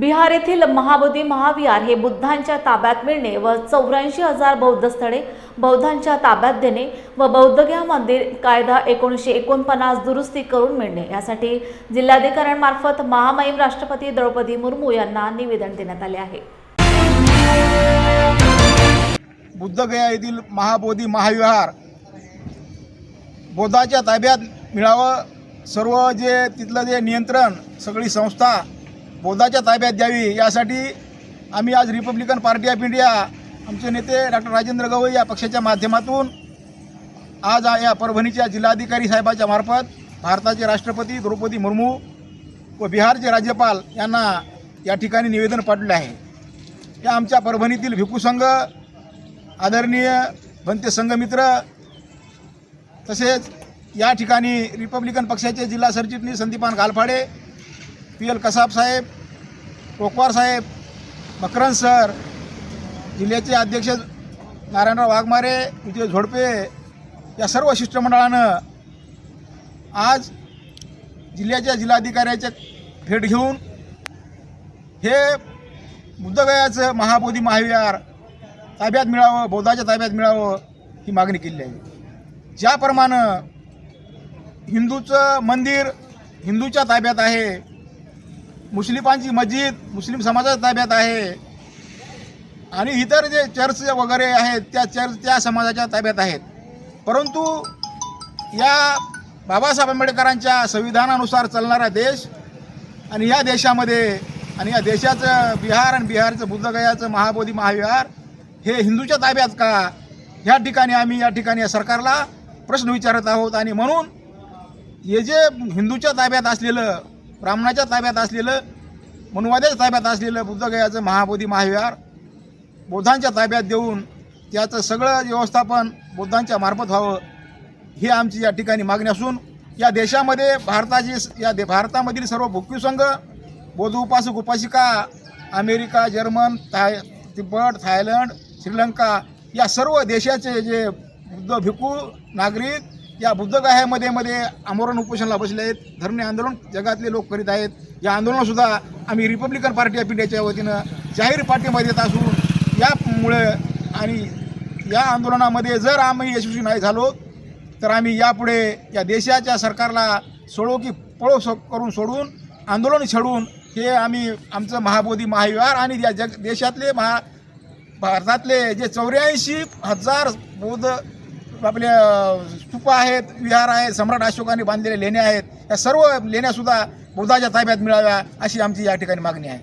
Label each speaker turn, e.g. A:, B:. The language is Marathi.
A: बिहार येथील महाबोधी महाविहार हे बुद्धांच्या ताब्यात मिळणे व चौऱ्याऐंशी हजार बौद्ध स्थळे बौद्धांच्या ताब्यात देणे व बौद्धगया मंदिर कायदा एकोणीसशे एकोणपन्नास दुरुस्ती करून मिळणे. यासाठी जिल्हाधिकाऱ्यांमार्फत महामहिम राष्ट्रपती द्रौपदी मुर्मू यांना निवेदन देण्यात आले आहे.
B: बुद्धगया येथील महाबोधी महाविहार बौद्धाच्या ताब्यात मिळावं. सर्व जे तिथलं जे नियंत्रण सगळी संस्था बौद्धाच्या ताब्यात द्यावी. यासाठी आम्ही आज रिपब्लिकन पार्टी ऑफ इंडिया आमचे नेते डॉक्टर राजेंद्र गवई या पक्षाच्या माध्यमातून आज या परभणीच्या जिल्हाधिकारी साहेबाच्या मार्फत भारताचे राष्ट्रपती द्रौपदी मुर्मू व बिहारचे राज्यपाल यांना या ठिकाणी निवेदन पाठवले आहे. या आमच्या परभणीतील भिकू संघ आदरणीय बनते संघमित्र तसेच या ठिकाणी रिपब्लिकन पक्षाचे जिल्हा सरचिटणीस संदीपान गालफाडे पी एल कसाब साहेब कोकवार साहेब मकरन सर जिल्ह्याचे अध्यक्ष नारायणराव वाघमारे विजय झोडपे या सर्व शिष्टमंडळानं आज जिल्ह्याच्या जिल्हाधिकाऱ्याच्या भेट घेऊन हे बुद्धगयाचं महाबोधी महाविहार ताब्यात मिळावं बौद्धाच्या ताब्यात मिळावं ही मागणी केली आहे. ज्याप्रमाणे हिंदूचं मंदिर हिंदूच्या ताब्यात आहे मुस्लिमांची मस्जिद मुस्लिम समाजाच्या ताब्यात आहे. आणि इतर जे चर्च वगैरे आहेत त्या चर्च त्या समाजाच्या ताब्यात आहेत. परंतु या बाबासाहेब आंबेडकरांच्या संविधानानुसार चालणारा देश आणि या देशामध्ये आणि या देशाचं बिहार आणि बिहारचं बुद्धगयाचं महाबोधी महाविहार हे हिंदूच्या ताब्यात का? ह्या ठिकाणी आम्ही या ठिकाणी या सरकारला प्रश्न विचारत आहोत आणि म्हणून हे जे हिंदूच्या ताब्यात असलेलं ब्राह्मणाच्या ताब्यात असलेलं मनुवाद्याच्या ताब्यात असलेलं बुद्धगयाचं महाबोधी महाविहार बौद्धांच्या ताब्यात देऊन त्याचं सगळं व्यवस्थापन बौद्धांच्या मार्फत व्हावं ही आमची या ठिकाणी मागणी असून या देशामध्ये भारताची या दे भारतामधील सर्व भिक्खू संघ बौद्ध उपासक उपासिका America German Thai Tibet Thailand Sri Lanka या सर्व देशाचे जे बुद्ध भिक्खू नागरिक या बुद्धगाह्यामध्ये मध्ये आमरण उपोषणाला बसले आहेत. धरणे आंदोलन जगातले लोक करीत आहेत. या आंदोलनासुद्धा आम्ही रिपब्लिकन पार्टी ऑफ इंडियाच्या वतीनं जाहीर पाठिंबा देत असून यामुळे आणि या आंदोलनामध्ये जर आम्ही यशस्वी नाही झालो तर आम्ही यापुढे या देशाच्या सरकारला सोडो की पळो सो करून सोडून आंदोलन छेडून हे आम्ही आमचं महाबोधी महाविहार आणि या जग देशातले महा भारतातले जे चौऱ्याऐंशी हजार बौद्ध आपले स्तूप आहेत विहार आहेत सम्राट अशोकाने बांधलेल्या लेण्या आहेत या सर्व लेण्यासुद्धा बुद्धाच्या ताब्यात मिळाव्या अशी आमची या ठिकाणी मागणी आहे.